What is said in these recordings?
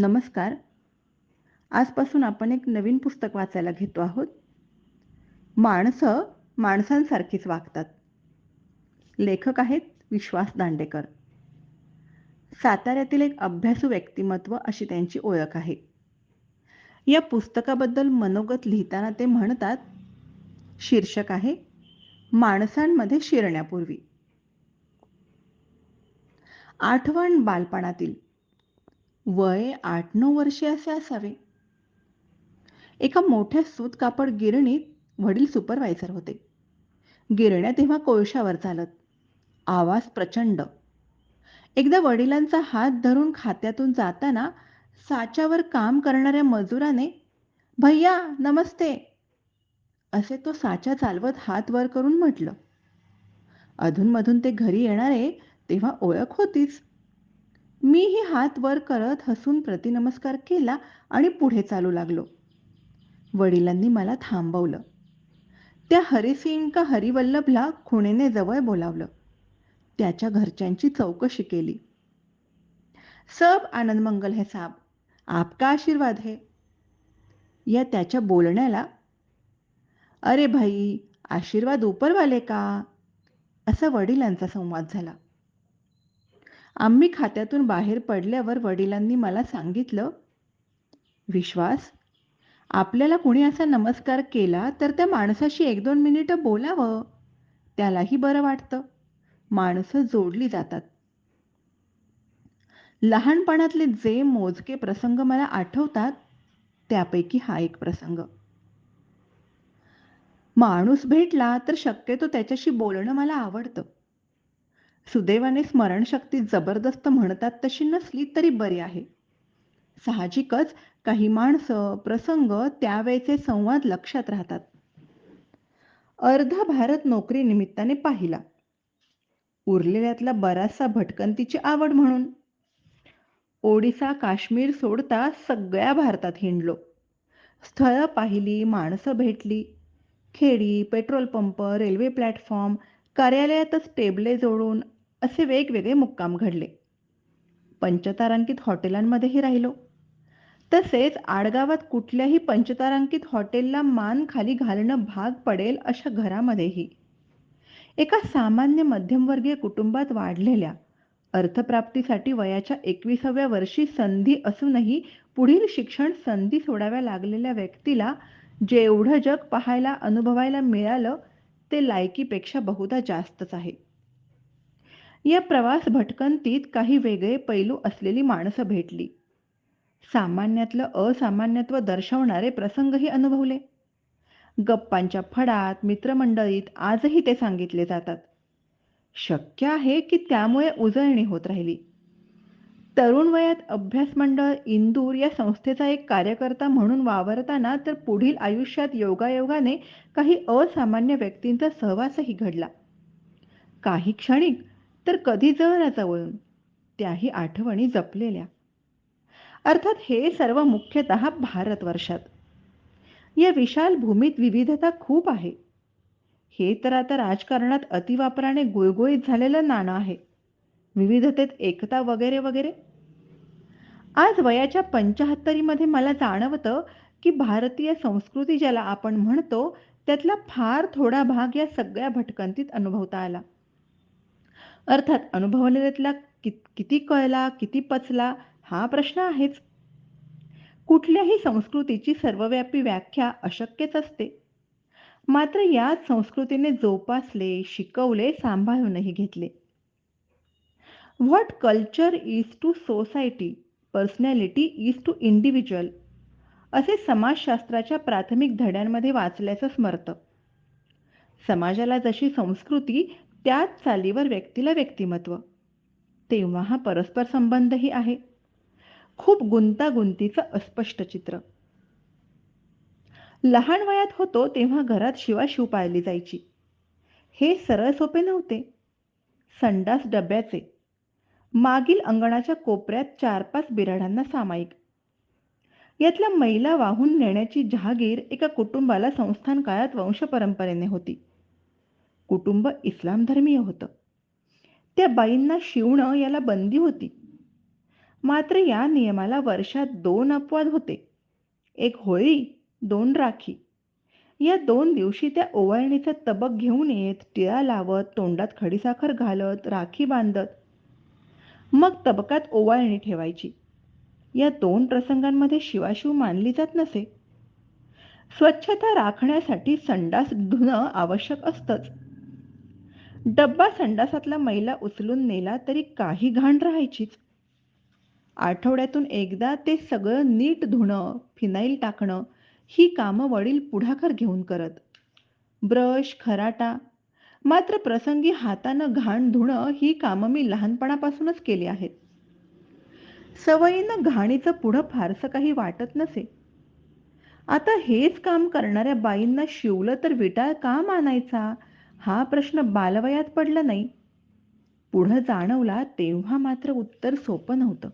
नमस्कार. आजपासून आपण एक नवीन पुस्तक वाचायला घेतो आहोत. माणसं माणसांसारखीच वागतात. लेखक आहेत विश्वास दांडेकर. साताऱ्यातील एक अभ्यासू व्यक्तिमत्व अशी त्यांची ओळख आहे. या पुस्तकाबद्दल मनोगत लिहिताना ते म्हणतात शीर्षक आहे माणसांमध्ये शिरण्यापूर्वी. आठवण बालपणातील वय आठ नऊ वर्षे असे असावे. एका मोठ्या सूत कापड गिरणीत वडील सुपरवायझर होते. गिरण्या तेव्हा कोळशावर चालत. आवाज प्रचंड. एकदा वडिलांचा हात धरून खात्यातून जाताना साच्यावर काम करणाऱ्या मजुराने भैया नमस्ते. असे तो साचा चालवत हात वर करून म्हटलं. अधूनमधून ते घरी येणारे तेव्हा ओळख होतीच. मीही हात वर करत हसून प्रतिनमस्कार केला आणि पुढे चालू लागलो. वडिलांनी मला थांबवलं. त्या हरिसिंग का हरिवल्लभला खुणेने जवळ बोलावलं. त्याच्या घरच्यांची चौकशी केली. सब आनंद मंगल हे साब आपका आशीर्वाद है. या त्याच्या बोलण्याला अरे भाई आशीर्वाद उपरवाले का? असा वडिलांचा संवाद झाला. आम्ही खात्यातून बाहेर पडल्यावर वडिलांनी मला सांगितलं विश्वास आपल्याला कुणी असा नमस्कार केला तर त्या माणसाशी एक दोन मिनिटं बोलावं. त्यालाही बरं वाटतं. माणसं जोडली जातात. लहानपणातले जे मोजके प्रसंग मला आठवतात त्यापैकी हा एक प्रसंग. माणूस भेटला तर शक्यतो त्याच्याशी बोलणं मला आवडतं. सुदैवाने स्मरणशक्ती जबरदस्त म्हणतात तशी नसली तरी बरी आहे. साहजिकच काही माणसं प्रसंग त्यावेळेचे संवाद लक्षात राहतात. अर्धा भारत नोकरी निमित्ताने पाहिला. उरलेल्यातला बराचसा भटकंतीची आवड म्हणून. ओडिसा काश्मीर सोडता सगळ्या भारतात हिंडलो. स्थळं पाहिली माणसं भेटली. खेडी पेट्रोल पंप रेल्वे प्लॅटफॉर्म कार्यालयातच टेबले जोडून असे वेगवेगळे मुक्काम घडले. पंचतारांकित हॉटेलांमध्येही राहिलो. तसेच आडगावात कुठल्याही पंचतारांकित हॉटेलला मान खाली घालणं भाग पडेल अशा घरामध्येही. एका सामान्य मध्यमवर्गीय कुटुंबात वाढलेल्या अर्थप्राप्तीसाठी वयाच्या एकविसाव्या वर्षी संधी असूनही पुढील शिक्षण संधी सोडाव्या लागलेल्या व्यक्तीला जेवढं जग पाहायला अनुभवायला मिळालं ते लायकीपेक्षा बहुधा जास्तच आहे. या प्रवास भटकंतीत काही वेगळे पैलू असलेली माणसं भेटली. सामान्यातलं असामान्यत्व दर्शवणारे प्रसंगही अनुभवले. गप्पांच्या फडात मित्रमंडळीत आजही ते सांगितले जातात. शक्य आहे की त्यामुळे उजळणी होत राहिली. तरुण वयात अभ्यास मंडळ इंदूर या संस्थेचा एक कार्यकर्ता म्हणून वावरताना तर पुढील आयुष्यात योगायोगाने काही असामान्य व्यक्तींचा सहवासही घडला. काही क्षणिक तर कधी जवळ जवळून त्याही आठवणी जपलेल्या. अर्थात हे सर्व मुख्यतः भारतवर्षात या विशाल भूमीत विविधता खूप आहे. हे तर आता राजकारणात अतिवापराने गुळगुळीत झालेलं नाणं आहे. विविधतेत एकता वगैरे वगैरे. आज वयाच्या पंचाहत्तरीमध्ये मला जाणवतं की भारतीय संस्कृती ज्याला आपण म्हणतो त्यातला फार थोडा भाग या सगळ्या भटकंतीत अनुभवता आला. अर्थात अनुभवलेल्यातला किती कळला किती पचला हा प्रश्न आहेच. कुठल्याही संस्कृतीची सर्वव्यापी व्याख्या अशक्यच असते. मात्र याच संस्कृतीने जोपासले शिकवले सांभाळूनही घेतले. What culture is to society personality is to individual असे समाजशास्त्राच्या प्राथमिक धड्यांमध्ये वाचल्याचं स्मरतं. समाजाला जशी संस्कृती त्याच चालीवर व्यक्तीला व्यक्तिमत्व. तेव्हा हा परस्पर संबंधही आहे. खूप गुंतागुंतीचं अस्पष्ट चित्र. लहान वयात होतो तेव्हा घरात शिवाशिव पाळली जायची. हे सरळ सोपे नव्हते. संडास डब्याचे. मागील अंगणाच्या कोपऱ्यात चार पाच बिराडांना सामायिक. यातल्या मैला वाहून नेण्याची जहागीर एका कुटुंबाला संस्थान काळात वंशपरंपरेने होती. कुटुंब इस्लाम धर्मीय होतं. त्या बाईंना शिवणं याला बंदी होती. मात्र या नियमाला वर्षात दोन अपवाद होते. एक होळी दोन राखी. या दोन दिवशी त्या ओवाळणीचा तबक घेऊन येत टिळा लावत तोंडात खडीसाखर घालत राखी बांधत मग तबकात ओवाळणी ठेवायची. या दोन प्रसंगांमध्ये शिवाशिव मानली जात नसे. स्वच्छता राखण्यासाठी संडास धुणं आवश्यक असतंच. डब्बा संडासातला मैला उचलून नेला तरी काही घाण राहायचीच. आठवड्यातून एकदा ते सगळं नीट धुणं फिनाईल टाकणं ही कामं वडील पुढाकार घेऊन करत. ब्रश खराटा मात्र प्रसंगी हातानं घाण धुणं ही कामं मी लहानपणापासूनच केली आहेत. सवयीनं घाणीचं पुढं फारसं काही वाटत नसे. आता हेच काम करणाऱ्या बाईंना शिवलं तर विटाळ का मानायचा? हा प्रश्न बालवयात पडला नाही. पुढं जाणवला तेव्हा मात्र उत्तर सोपं नव्हतं.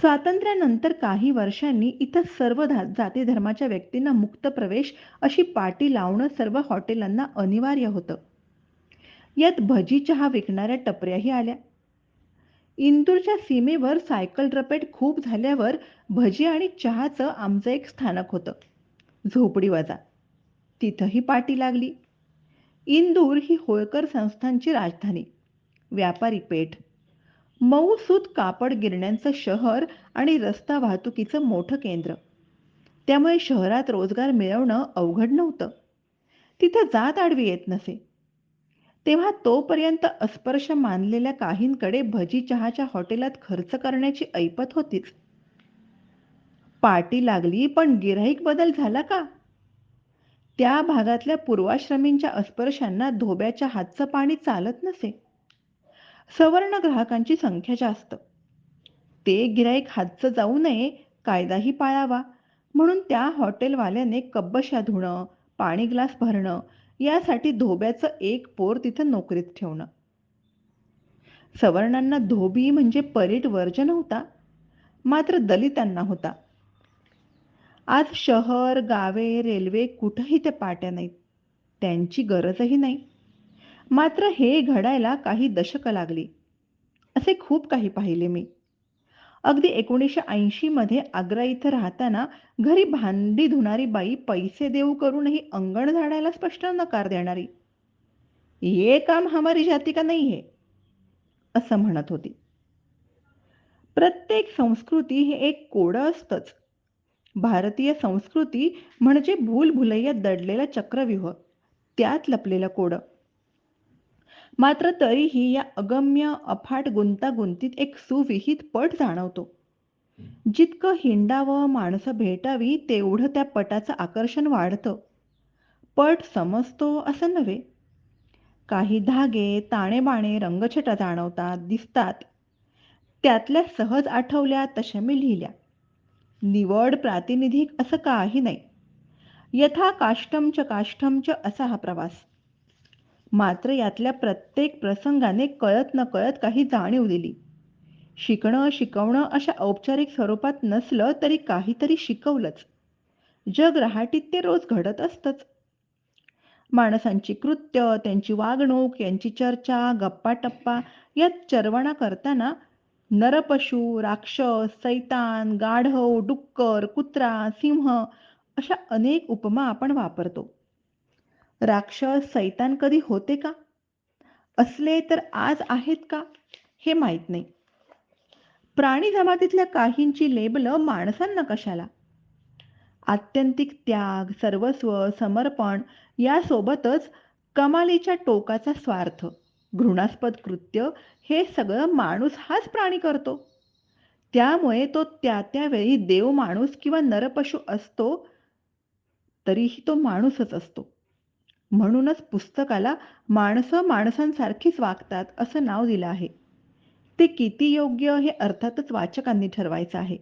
स्वातंत्र्यानंतर काही वर्षांनी इथं सर्व जाती धर्माच्या व्यक्तींना मुक्त प्रवेश अशी पाटी लावणं सर्व हॉटेलांना अनिवार्य होतं. यात भजी चहा विकणाऱ्या टपऱ्याही आल्या. इंदूरच्या सीमेवर सायकल रपेट खूप झाल्यावर भजी आणि चहाचं आमचं एक स्थानक होतं. झोपडी वजा तिथंही पाटी लागली. इंदूर ही होळकर संस्थांची राजधानी. व्यापारी पेठ. मऊसूत कापड गिरण्यांचं शहर आणि रस्ता वाहतुकीचं मोठं केंद्र. त्यामुळे शहरात रोजगार मिळवणं अवघड नव्हतं. तिथं जात आडवी येत नसे. तेव्हा तोपर्यंत अस्पर्श मानलेल्या काहींकडे भजी चहाच्या हॉटेलात खर्च करण्याची ऐपत होतीच. पाटी लागली पण गिऱ्हाईक बदल झाला का? त्या भागातल्या पूर्वाश्रमींच्या अस्पर्शांना धोब्याच्या हातचं पाणी चालत नसे. सवर्ण ग्राहकांची संख्या जास्त. ते गिराईक हातचं जाऊ नये कायदाही पाळावा. म्हणून त्या हॉटेलवाल्याने कब्बशा धुणं पाणी ग्लास भरणं यासाठी धोब्याचं एक पोर तिथं नोकरीत ठेवणं. सवर्णांना धोबी म्हणजे परीट वर्ज नव्हता. मात्र दलितांना होता. आज शहर गावे रेल्वे कुठंही ते पाट्या नाहीत. त्यांची गरजही नाही. मात्र हे घडायला काही दशकं लागली. असे खूप काही पाहिले मी. अगदी एकोणीसशे ऐंशीमध्ये आग्रा इथं राहताना घरी भांडी धुणारी बाई पैसे देऊ करूनही अंगण झाडायला स्पष्ट नकार देणारी. ये काम हमारी जाती का नाही आहे असं म्हणत होती. प्रत्येक संस्कृती हे एक कोडं असतंच. भारतीय संस्कृती म्हणजे भूलभुलैया दडलेला चक्रव्यूह. त्यात लपलेलं कोडं. मात्र तरीही या अगम्य अफाट गुंतागुंतीत एक सुविहित पट जाणवतो. जितकं हिंडावं माणसं भेटावी तेवढं त्या पटाचं आकर्षण वाढतं. पट समजतो असं नव्हे. काही धागे ताणेबाणे रंगछटा जाणवतात दिसतात. त्यातल्या सहज आठवल्या तशा मी लिहिल्या. निवड प्रातिनिधिक असं काही नाही. यथा काष्टमच काष्टमच असा हा प्रवास. मात्र यातल्या प्रत्येक प्रसंगाने कळत न कळत काही जाणीव दिली. शिकणं शिकवणं अशा औपचारिक स्वरूपात नसलं तरी काहीतरी शिकवलंच. जग रहाटीत ते रोज घडत असतंच. माणसांची कृत्य त्यांची वागणूक यांची चर्चा गप्पा टप्पा यात चरवणा करताना नरपशु राक्षस सैतान गाढव डुक्कर कुत्रा सिंह अशा अनेक उपमा आपण वापरतो. राक्षस सैतान कधी होते का? असले तर आज आहेत का? हे माहीत नाही. प्राणी जमातीतल्या काहींची लेबलं माणसांना कशाला? आत्यंतिक त्याग सर्वस्व समर्पण यासोबतच कमालीच्या टोकाचा स्वार्थ. घृणास्पद कृत्य हे सगळं माणूस हाच प्राणी करतो. त्यामुळे तो त्या त्यावेळी देव माणूस किंवा नरपशु असतो तरीही तो माणूसच असतो. म्हणूनच पुस्तकाला माणसं माणसांसारखीच वागतात असं नाव दिलं आहे. ते किती योग्य हे अर्थातच वाचकांनी ठरवायचं आहे.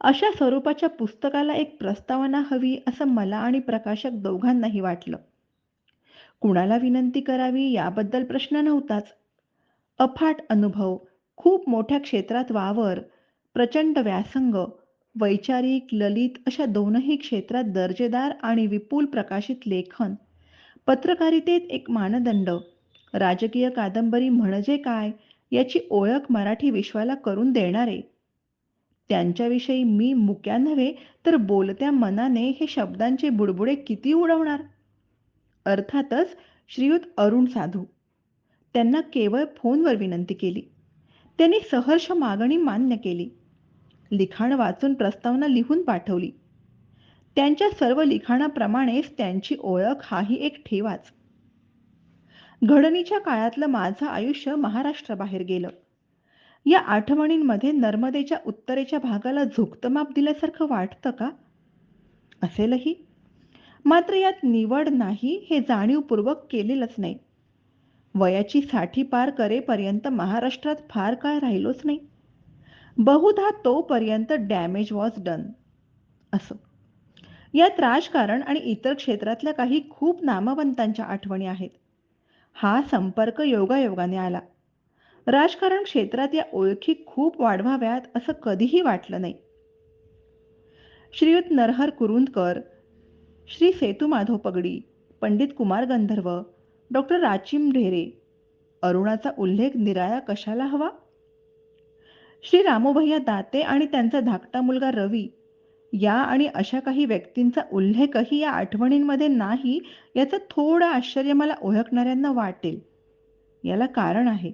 अशा स्वरूपाच्या पुस्तकाला एक प्रस्तावना हवी असं मला आणि प्रकाशक दोघांनाही वाटलं. कुणाला विनंती करावी याबद्दल प्रश्न नव्हताच. अफाट अनुभव खूप मोठ्या क्षेत्रात वावर प्रचंड व्यासंग वैचारिक ललित अशा दोनही क्षेत्रात दर्जेदार आणि विपुल प्रकाशित लेखन पत्रकारितेत एक मानदंड राजकीय कादंबरी म्हणजे काय याची ओळख मराठी विश्वाला करून देणारे. त्यांच्याविषयी मी मुक्या नव्हे तर बोलत्या मनाने हे शब्दांचे बुडबुडे किती उडवणार? अर्थातच श्रीयुत अरुण साधू. त्यांना केवळ फोनवर विनंती केली. त्यांनी सहर्ष मागणी मान्य केली. लिखाण वाचून प्रस्तावना लिहून पाठवली. त्यांच्या सर्व लिखाणाप्रमाणेच त्यांची ओळख हाही एक ठेवाच. घडणीच्या काळातलं माझं आयुष्य महाराष्ट्राबाहेर गेलं. या आठवणींमध्ये नर्मदेच्या उत्तरेच्या भागाला झुकतं माप दिल्यासारखं वाटतं का? असेलही. मात्र यात निवड नाही हे जाणीवपूर्वक केलेलंच नाही. वयाची साठी पार करेपर्यंत महाराष्ट्रात फार काळ राहिलोच नाही. बहुधा तोपर्यंत डॅमेज वॉज डन. असं. यात राजकारण आणि इतर क्षेत्रातल्या काही खूप नामवंतांच्या आठवणी आहेत. हा संपर्क योगायोगाने आला. राजकारण क्षेत्रात या ओळखी खूप वाढवाव्यात असं कधीही वाटलं नाही. श्रीयुत नरहर कुरुंदकर श्री सेतू माधव पगडी पंडित कुमार गंधर्व डॉक्टर राचिम ढेरे. अरुणाचा उल्लेख निराळा कशाला हवा? श्री रामोभैया दाते आणि त्यांचा धाकटा मुलगा रवी या आणि अशा काही व्यक्तींचा उल्लेखही या आठवणींमध्ये नाही याचं थोडं आश्चर्य मला ओळखणाऱ्यांना वाटेल. याला कारण आहे.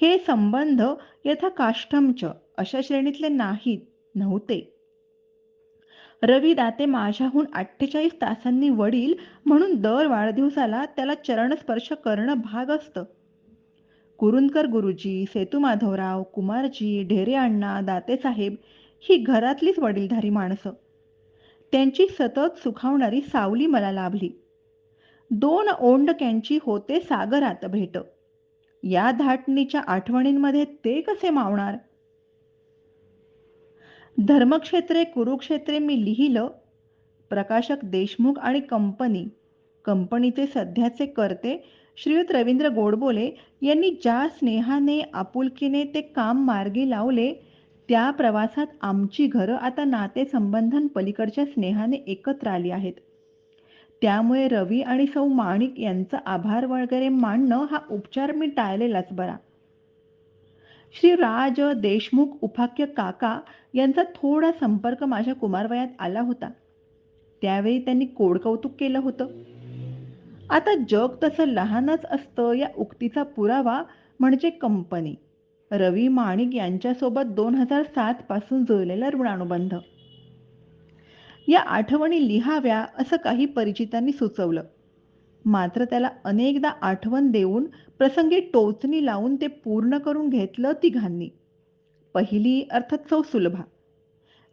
हे संबंध यथा काष्ठमच अशा श्रेणीतले नाहीत नव्हते. रवी दाते माझ्याहून अठ्ठेचाळीस तासांनी वडील म्हणून दर वाढदिवसाला त्याला चरणस्पर्श करणं भाग असतं. कुरुंदकर गुरुजी सेतू माधवराव कुमारजी ढेरे अण्णा दाते साहेब ही घरातलीच वडीलधारी माणसं. त्यांची सतत सुखावणारी सावली मला लाभली. दोन ओंडक्यांची होते सागरात भेट. या धाटणीच्या आठवणींमध्ये ते कसे मावणार? धर्मक्षेत्रे कुरुक्षेत्रे मी लिहिलं प्रकाशक देशमुख आणि कंपनी कंपनीचे सध्याचे करते श्रीयुत रवींद्र गोडबोले यांनी ज्या स्नेहाने आपुलकीने ते काम मार्गी लावले त्या प्रवासात आमची घरं आता नातेसंबंधन पलीकडच्या स्नेहाने एकत्र आली आहेत. त्यामुळे रवी आणि सौ माणिक यांचं आभार वगैरे मांडणं हा उपचार मी टाळलेलाच बरा. श्री राज देशमुख उपाख्य काका यांचा थोडा संपर्क माझ्या कुमारवयात आला होता. त्यावेळी त्यांनी कोडकौतुक केलं होतं. आता जग तसं लहानच असतं या उक्तीचा पुरावा म्हणजे कंपनी. रवी माणिक यांच्यासोबत दोन हजार सात पासून जुळलेला ऋणानुबंध. या आठवणी लिहाव्या असं काही परिचितांनी सुचवलं. मात्र त्याला अनेकदा आठवण देऊन प्रसंगी टोचणी लावून ते पूर्ण करून घेतलं तिघांनी. पहिली अर्थात सौ सुलभा.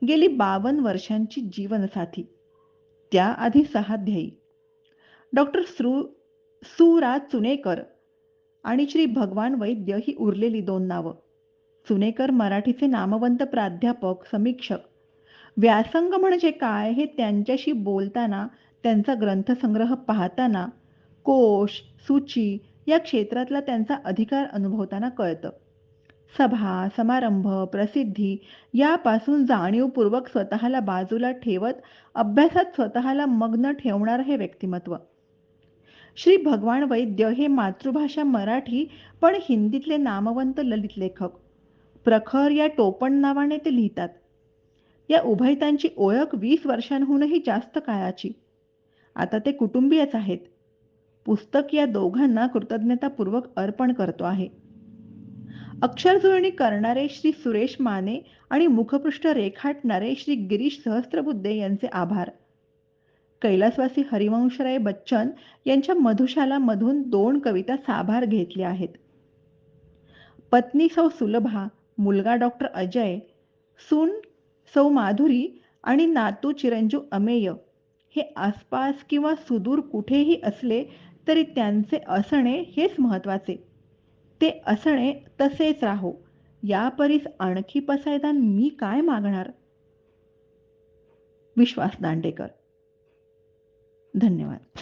गेली बावन वर्षांची जीवनसाथी. त्याआधी सहा डॉक्टर सु सुरा चुनेकर आणि श्री भगवान वैद्य ही उरलेली दोन नावं. चुनेकर मराठीचे नामवंत प्राध्यापक समीक्षक. व्यासंग म्हणजे काय हे त्यांच्याशी बोलताना त्यांचा ग्रंथसंग्रह पाहताना कोश सूची या क्षेत्रातला त्यांचा अधिकार अनुभवताना कळतं. सभा समारंभ प्रसिद्धी यापासून जाणीवपूर्वक स्वतःला बाजूला ठेवत अभ्यासात स्वतःला मग्न ठेवणार हे व्यक्तिमत्व. श्री भगवान वैद्य हे मातृभाषा मराठी पण हिंदीतले नामवंत ललित लेखक. प्रखर या टोपण नावाने ते लिहितात. या उभयतांची ओळख वीस वर्षांहूनही जास्त काळाची. आता ते कुटुंबीयच आहेत. पुस्तक या दोघांना कृतज्ञतापूर्वक अर्पण करतो आहे. अक्षरजुळणी करणारे श्री सुरेश माने आणि मुखपृष्ठ रेखाटणारे श्री गिरीश सहस्त्रबुद्धे यांचे आभार. कैलासवासी हरिवंशराय बच्चन यांच्या मधुशाला मधून दोन कविता साभार घेतल्या आहेत. पत्नी सौ सुलभा मुलगा डॉक्टर अजय सून सौ माधुरी आणि नातू चिरंजू अमेय हे आसपास किंवा सुदूर कुठेही असले तरी त्यांचे असणे हेच महत्त्वाचे ते असणे तसेच राहो. यापरीस आणखी पसायदान मी काय मागणार? विश्वास दांडेकर. धन्यवाद.